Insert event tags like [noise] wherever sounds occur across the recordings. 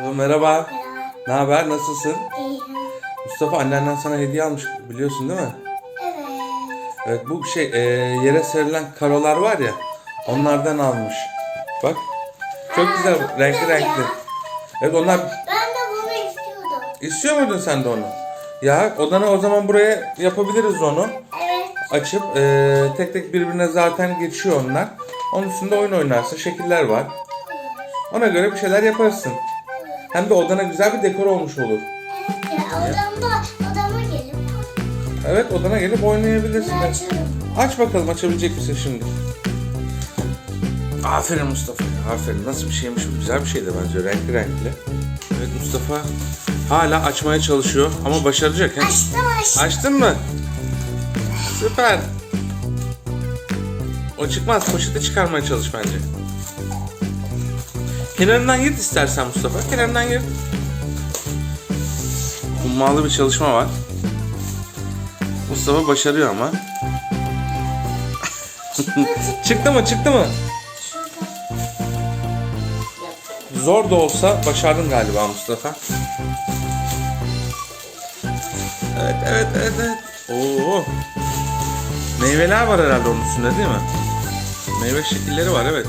Mustafa merhaba. Ne haber? Nasılsın? İyiyim. Mustafa annenden sana hediye almış biliyorsun değil mi? Evet. Evet bu şey e, yere serilen karolar var ya onlardan almış. Bak. Çok Aa, güzel çok renkli güzel renkli. ya. Evet onlar Ben de bunu istiyordum. istiyor muydun sen de onu? Ya odana o zaman buraya yapabiliriz onu. Evet. Açıp e, tek tek birbirine zaten geçiyor onlar. Onun üstünde oyun oynarsın. Şekiller var. Ona göre bir şeyler yaparsın. Hem de odana güzel bir dekor olmuş olur. Ya odamda, odama gelip Evet odana gelip oynayabilirsin. açarım. Aç bakalım açabilecek misin şimdi? Aferin Mustafa. Aferin. Nasıl bir şeymiş bu? Güzel bir şeydi bence. Renkli renkli. Evet Mustafa hala açmaya çalışıyor ama başaracak. He? Açtım açtım. Açtın mı? Süper. O çıkmaz. Poşeti çıkarmaya çalış bence. Kenarından yırt istersen Mustafa. Kenarından yırt. Hummalı bir çalışma var. Mustafa başarıyor ama. [laughs] çıktı mı? Çıktı mı? Zor da olsa başardın galiba Mustafa. Evet, evet, evet, evet. Oo. Meyveler var herhalde onun üstünde değil mi? Meyve şekilleri var evet.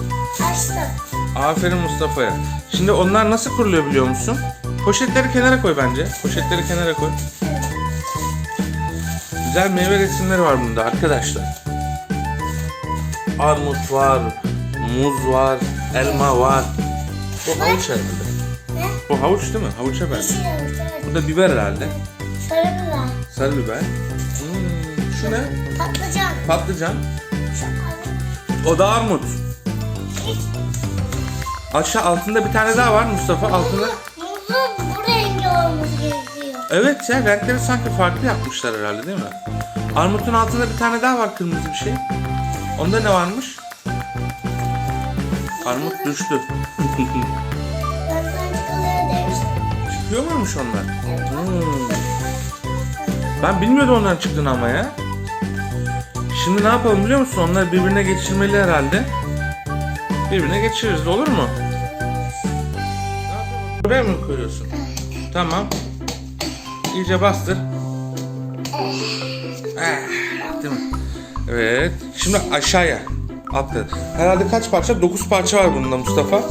Açtım. Aferin Mustafa'ya. Şimdi onlar nasıl kuruluyor biliyor musun? Poşetleri kenara koy bence. Poşetleri kenara koy. Güzel meyve resimleri var bunda arkadaşlar. Armut var, muz var, elma var. Bu havuç herhalde. Ne? Bu havuç değil mi? Havuça benziyor. Bu da biber herhalde. Sarı biber. Sarı biber. Hmm, şu ne? Patlıcan. Patlıcan. O da armut. Aşağı altında bir tane daha var Mustafa. Altında. Muzun bu rengi olması gerekiyor. Evet ya renkleri sanki farklı yapmışlar herhalde değil mi? Armutun altında bir tane daha var kırmızı bir şey. Onda ne varmış? Armut düştü. Çıkıyor muymuş onlar? Hmm. Ben bilmiyordum onların çıktığını ama ya. Şimdi ne yapalım biliyor musun? Onları birbirine geçirmeli herhalde. Birbirine geçiririz olur mu? Buraya mı koyuyorsun? Tamam. İyice bastır. Eh, değil mi? Evet. Şimdi aşağıya. Atla. Herhalde kaç parça? 9 parça var bunda Mustafa.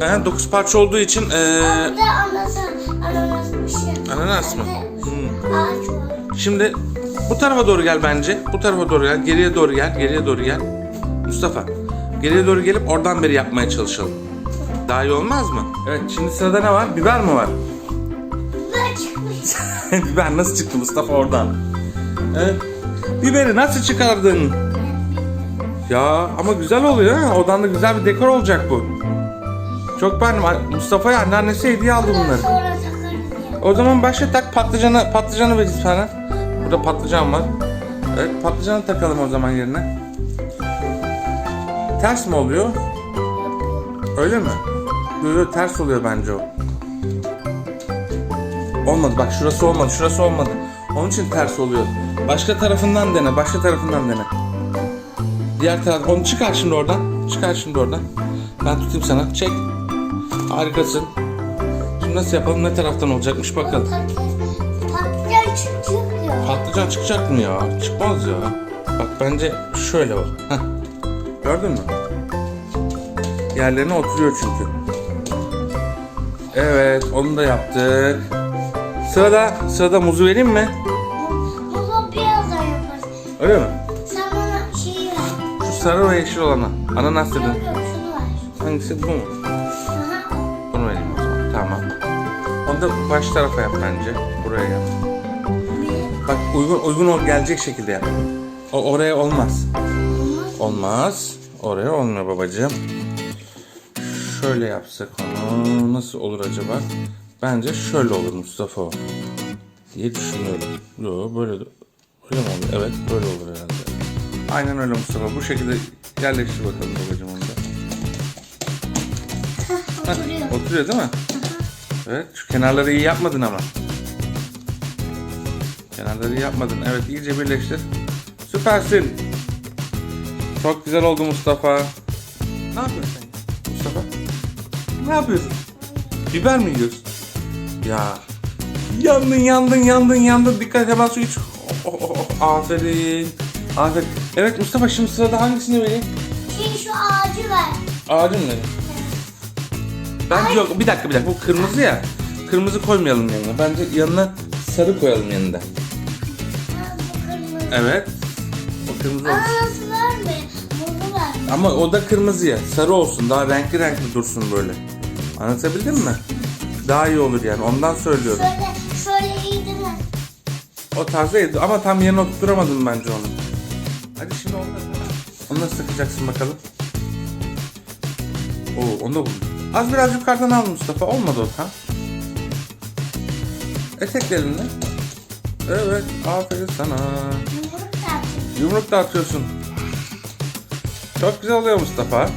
Ee, 9 parça olduğu için ee, Bir de ananas, ananas bir şey. Ananas mı? Hmm. Ağaç var. Şimdi bu tarafa doğru gel bence. Bu tarafa doğru gel. Geriye doğru gel. Geriye doğru gel. Mustafa. Geriye doğru gelip oradan beri yapmaya çalışalım. Daha iyi olmaz mı? Evet şimdi sırada ne var? Biber mi var? Biber çıkmış. [laughs] Biber nasıl çıktı Mustafa oradan? Evet. Biberi nasıl çıkardın? Ya ama güzel oluyor ha. Odanda güzel bir dekor olacak bu. Çok beğendim. Mustafa'ya anneannesi hediye aldı bunları. Sonra takarız ya. O zaman başla tak patlıcanı, patlıcanı ver sana. Burada patlıcan var. Evet patlıcanı takalım o zaman yerine. Ters mi oluyor? Öyle mi? Yok ters oluyor bence o. Olmadı bak şurası olmadı şurası olmadı. Onun için ters oluyor. Başka tarafından dene başka tarafından dene. Diğer taraf onu çıkar şimdi oradan. Çıkar şimdi oradan. Ben tutayım sana. Çek. Harikasın. Şimdi nasıl yapalım ne taraftan olacakmış bakalım. Patlıcan çıkacak ya. Patlıcan çıkacak mı ya? Çıkmaz ya. Bak bence şöyle bak. Heh. Gördün mü? Yerlerine oturuyor çünkü. Evet onu da yaptık. Sırada sırada muzu vereyim mi? Muzu birazdan yaparız. Öyle mi? Sen bana şeyi ver. Şu sarı ve yeşil olana. Ananas dedim. Yok yok şunu ver. Hangisi bu mu? Aha. Bunu vereyim o zaman. Tamam. Onu da baş tarafa yap bence. Buraya yap. Bak uygun uygun ol gelecek şekilde yap. O oraya olmaz. Olmaz. Olmaz. Oraya olmuyor babacığım. Şöyle yapsak onu nasıl olur acaba? Bence şöyle olur Mustafa o. Diye düşünüyorum. Yo böyle. Öyle mi olur? Evet böyle olur herhalde. Aynen öyle Mustafa. Bu şekilde yerleştir bakalım babacığım onu da. Oturuyor. Oturuyor değil mi? Evet. Şu kenarları iyi yapmadın ama. Kenarları iyi yapmadın. Evet iyice birleştir. Süpersin. Çok güzel oldu Mustafa. Ne yapıyorsun? Ne yapıyorsun? Biber mi yiyorsun? Ya. Yandın yandın yandın yandın. Dikkat hemen su iç. Oh, oh, oh. Aferin. Aferin. Evet Mustafa şimdi sırada hangisini vereyim? Şimdi şu ağacı ver. Ağacın mı? Bence yok. Bir dakika bir dakika. Bu kırmızı ya. Kırmızı koymayalım yanına. Bence yanına sarı koyalım yanında. Ha, bu kırmızı. Evet. O kırmızı olsun. Ananası verme. Bunu ver. Ama o da kırmızı ya. Sarı olsun. Daha renkli renkli dursun böyle. Anlatabildim mi? Daha iyi olur yani. Ondan söylüyorum. Şöyle, şöyle iyi değil mi? O tarzda ama tam yerine oturtturamadım bence onu. Hadi şimdi onu da Onu nasıl takacaksın bakalım? Oo onu da buldum. Az biraz yukarıdan al Mustafa. Olmadı o tam. Eteklerini. Evet aferin sana. Yumruk tartıyor. Yumruk da atıyorsun. Çok güzel oluyor Mustafa.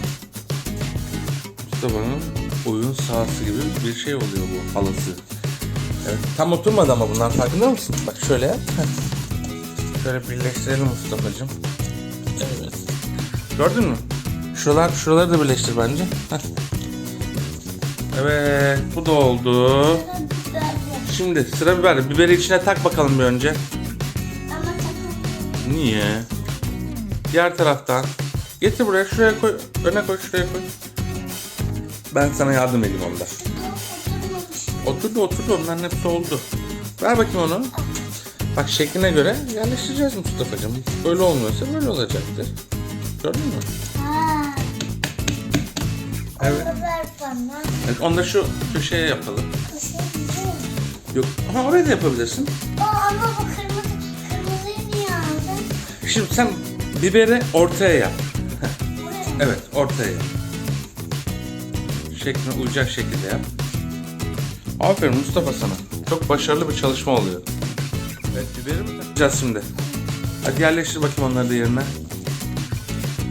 Mustafa'nın oyun sahası gibi bir şey oluyor bu halısı. Evet, tam oturmadı ama bunlar farkında mısın? Bak şöyle. Şöyle birleştirelim Mustafa'cığım. Evet. Gördün mü? Şuralar, şuraları da birleştir bence. Evet, bu da oldu. Şimdi sıra biber. Biberi içine tak bakalım bir önce. Niye? Diğer taraftan. Getir buraya, şuraya koy. Öne koy, şuraya koy. Ben sana yardım edeyim onda. Oturdu oturdu onların hepsi oldu. Ver bakayım onu. Bak şekline göre yerleştireceğiz Mustafa'cığım. Böyle olmuyorsa böyle olacaktır. Gördün mü? Ha. Evet. Onu ver bana. evet onu da şu köşeye yapalım. Güzel. Yok ama oraya da yapabilirsin. Aa, ama bu kırmızı, kırmızıyı niye aldın? Şimdi sen biberi ortaya yap. Evet ortaya yap. Şekline uyacak şekilde yap. Aferin Mustafa sana. Çok başarılı bir çalışma oluyor. Evet biberi mi takacağız şimdi? Hadi yerleştir bakayım onları da yerine.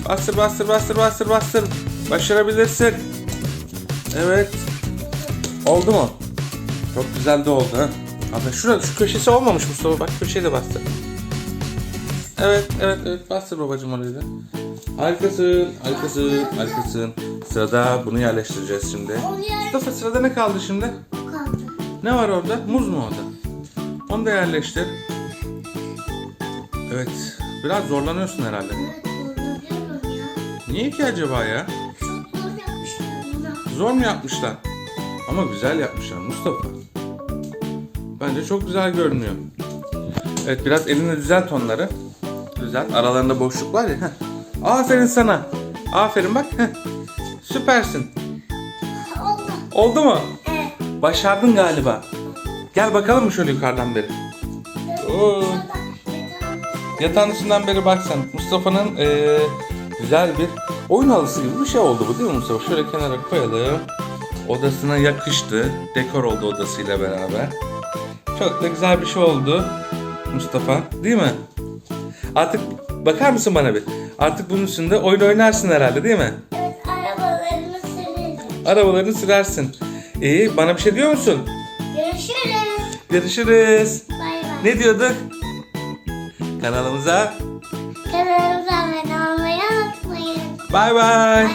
Bastır bastır bastır bastır bastır. Başarabilirsin. Evet. Oldu mu? Çok güzel de oldu ha. Abi şurada şu köşesi olmamış Mustafa bak köşeyi de bastır. Evet evet evet bastır babacım orayı da. Harikasın, harikasın, harikasın. Sırada bunu yerleştireceğiz şimdi. Mustafa sırada ne kaldı şimdi? kaldı. Ne var orada? Muz mu orada? Onu da yerleştir. Evet. Biraz zorlanıyorsun herhalde. Evet zorlanıyorum ya. Niye ki acaba ya? Zor mu yapmışlar? Ama güzel yapmışlar Mustafa. Bence çok güzel görünüyor. Evet biraz elinle düzelt onları. Düzelt. Aralarında boşluk var ya. Aferin sana. Aferin bak. Süpersin. Oldu. Oldu mu? Evet. Başardın galiba. Gel bakalım mı şöyle yukarıdan beri. Oo. Yatağın üstünden beri bak sen. Mustafa'nın eee, güzel bir oyun halısı gibi bir şey oldu bu değil mi Mustafa? Şöyle kenara koyalım. Odasına yakıştı. Dekor oldu odasıyla beraber. Çok da güzel bir şey oldu Mustafa. Değil mi? Artık bakar mısın bana bir? Artık bunun üstünde oyun oynarsın herhalde değil mi? Arabalarını sürersin. İyi bana bir şey diyor musun? Görüşürüz. Görüşürüz. Bay bay. Ne diyorduk? Kanalımıza Kanalımıza abone olmayı unutmayın. Bay bay.